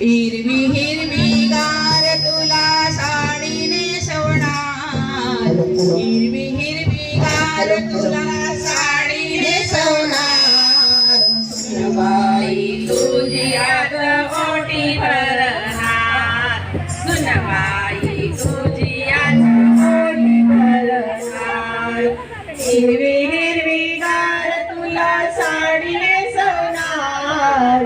हिरवी हिरवी गार तुला साडीने सवणार हिरवी हिरवी गार तुला साडीने सवणार सुनबाई तुझी आग ओटी भरणार. सुनबाई तुझी आग ओटी भरणार. हिरवी हिरवी गार तुला साडीने सवणार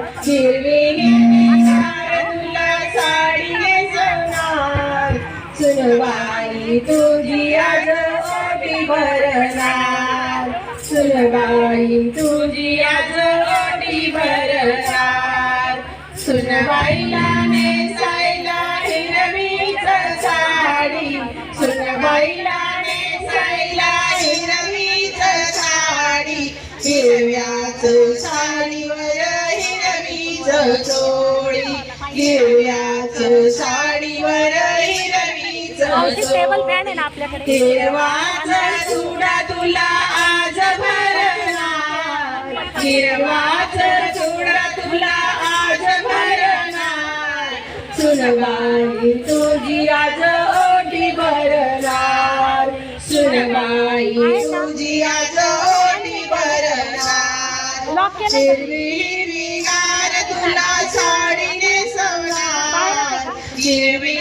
सुनबाई तुझी आज ओटी भरणार. सुनबाईला नेसायला हिरवीच साडी. सुनबाईला नेसायला हिरवीच साडी. हिरव्याच साडीवर हिरवीच चोळी. हिरव्याच साडीवर हिरवीच टेबल फॅन आहे ना आपल्याकडे. हिरवाचा तुला हिरवाचा चुडा तुला आज भरणार. सुनबाई तुझी आज ओटी भरणार. सुनबाई तुझी आज ओटी भरणार. हिरवी हिरवी गार तुला साडी नेसवणार. हिरवी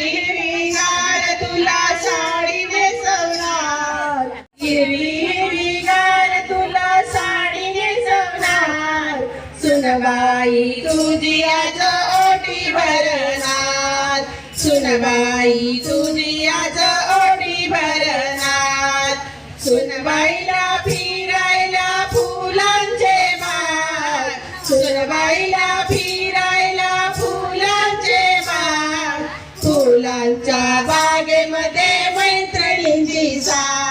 सुनबाई तुझी आज ओटी भरणार. सुनबाई तुझी आज ओटी भरणार. सुनबाईला फिरायला फुलांचे मार सुनबाईला फिरायला फुलांचे मार फुलांच्या बागेमध्ये मैत्रिणींची साथ.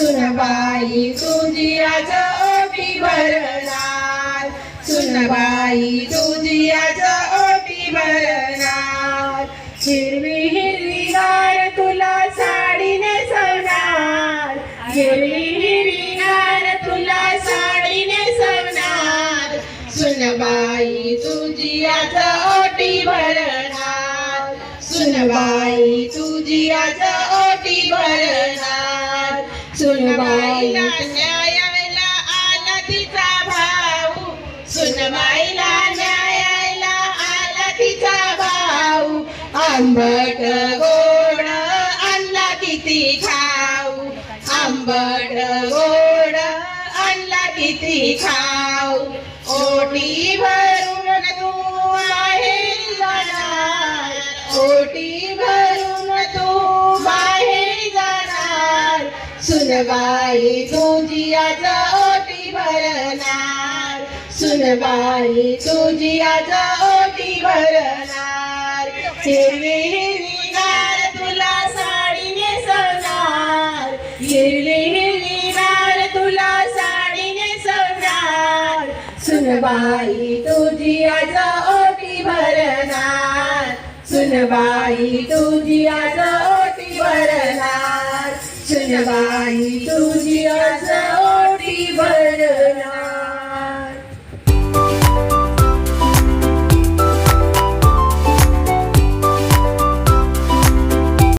सुनबाई तुझी आज ओटी भरणार. सुनबाई तुझी आज ओटी भरणार. हिरवी हिरवी गार तुला साडी नेसवणार हिरवी हिरवी गार तुला साडी नेसवणार सुनबाई तुझी ओटी भरणार. सुनबाई तुझी ओटी भरणार. सुनबाईला न्यायाला आला तिचा भाऊ सुनबाईला न्यायाला आला तिचा भाऊ. आंबट गोड आणला किती खाऊ. आंबट गोड आणला किती खाऊ. ओटी भरून तू बाहेर जाणार ओटी सुनबाई तुझियाचा ओटी भरणार. सुनबाई तुझियाचा ओटी भरणार. हिरवी हिरवी तुला साडी नेसवणार. हिरवी हिरवी तुला साडी नेसवणार. सुनबाई तुझियाचा ओटी भरणार. सुनबाई तुझियाचा आज तुझी आज